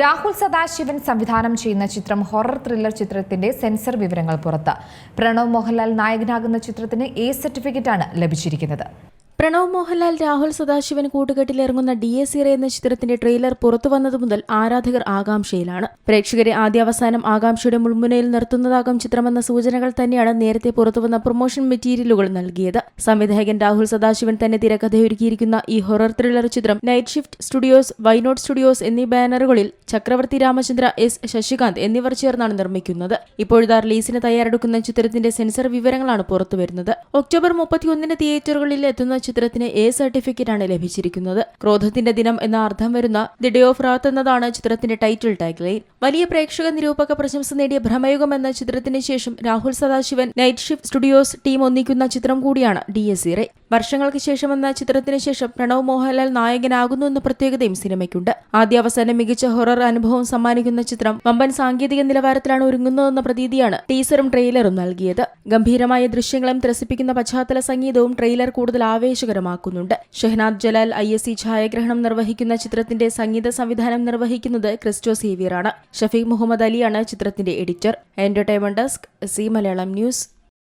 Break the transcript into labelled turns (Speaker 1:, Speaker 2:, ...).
Speaker 1: രാഹുൽ സദാശിവൻ സംവിധാനം ചെയ്യുന്ന ചിത്രം ഹൊറർ ത്രില്ലർ ചിത്രത്തിന്റെ സെൻസർ വിവരങ്ങൾ പുറത്ത്. പ്രണവ് മോഹൻലാൽ നായകനാകുന്ന ചിത്രത്തിന് എ സർട്ടിഫിക്കറ്റാണ് ലഭിച്ചിരിക്കുന്നത്.
Speaker 2: പ്രണവ് മോഹൻലാൽ രാഹുൽ സദാശിവൻ കൂട്ടുകെട്ടിലിറങ്ങുന്ന ഡി എ സിറ എന്ന ചിത്രത്തിന്റെ ട്രെയിലർ പുറത്തു വന്നത് മുതൽ ആരാധകർ ആകാംക്ഷയിലാണ്. പ്രേക്ഷകരെ ആദ്യാവസാനം ആകാംക്ഷയുടെ മുൾമുനയിൽ നിർത്തുന്നതാകും ചിത്രമെന്ന സൂചനകൾ തന്നെയാണ് നേരത്തെ പുറത്തുവന്ന പ്രൊമോഷൻ മെറ്റീരിയലുകൾ നൽകിയത്. സംവിധായകൻ രാഹുൽ സദാശിവൻ തന്നെ തിരക്കഥയൊരുക്കിയിരിക്കുന്ന ഈ ഹൊറർ ത്രില്ലർ ചിത്രം Night Shift Studios Why Not Studios എന്നീ ബാനറുകളിൽ ചക്രവർത്തി രാമചന്ദ്ര എസ് ശശികാന്ത് എന്നിവർ ചേർന്നാണ് നിർമ്മിക്കുന്നത്. ഇപ്പോഴത്തെ റിലീസിന് തയ്യാറെടുക്കുന്ന ചിത്രത്തിന്റെ സെൻസർ വിവരങ്ങളാണ് പുറത്തുവരുന്നത്. ഒക്ടോബർ മുപ്പത്തിയൊന്നിന് തിയേറ്ററുകളിൽ എത്തുന്ന ചിത്രത്തിന് എ സർട്ടിഫിക്കറ്റാണ് ലഭിച്ചിരിക്കുന്നത്. ക്രോധത്തിന്റെ ദിനം എന്ന അർത്ഥം വരുന്ന ദി ഡേ ഓഫ് റാത്ത് എന്നതാണ് ചിത്രത്തിന്റെ ടൈറ്റിൽ ടാഗ്ലൈൻ വലിയ പ്രേക്ഷക നിരൂപക പ്രശംസ നേടിയ ഭ്രമയുഗം എന്ന ചിത്രത്തിന് ശേഷം Rahul Sadasivan Night Shift Studios team ഒന്നിക്കുന്ന ചിത്രം കൂടിയാണ് ഡി എസ് ഇറെ വർഷങ്ങൾക്ക് ശേഷം എന്ന ചിത്രത്തിന് ശേഷം പ്രണവ് മോഹൻലാൽ നായകനാകുന്നു എന്ന പ്രത്യേകതയും സിനിമയ്ക്കുണ്ട്. ആദ്യ അവസാനം മികച്ച ഹൊറർ അനുഭവം സമ്മാനിക്കുന്ന ചിത്രം വമ്പൻ സാങ്കേതിക നിലവാരത്തിലാണ് ഒരുങ്ങുന്നതെന്ന പ്രതീതിയാണ് ടീസറും ട്രെയിലറും നൽകിയത്. ഗംഭീരമായ ദൃശ്യങ്ങളും ത്രസിപ്പിക്കുന്ന പശ്ചാത്തല സംഗീതവും ട്രെയിലർ കൂടുതൽ ആവേശകരമാക്കുന്നുണ്ട്. Shehnad Jalal I S C ഛായാഗ്രഹണം നിർവഹിക്കുന്ന ചിത്രത്തിന്റെ സംഗീത സംവിധാനം നിർവഹിക്കുന്നത് ക്രിസ്റ്റോ സേവിയറാണ്. ഷഫീഖ് മുഹമ്മദ് അലിയാണ് ചിത്രത്തിന്റെ editor. Entertainment desk Zee Malayalam news.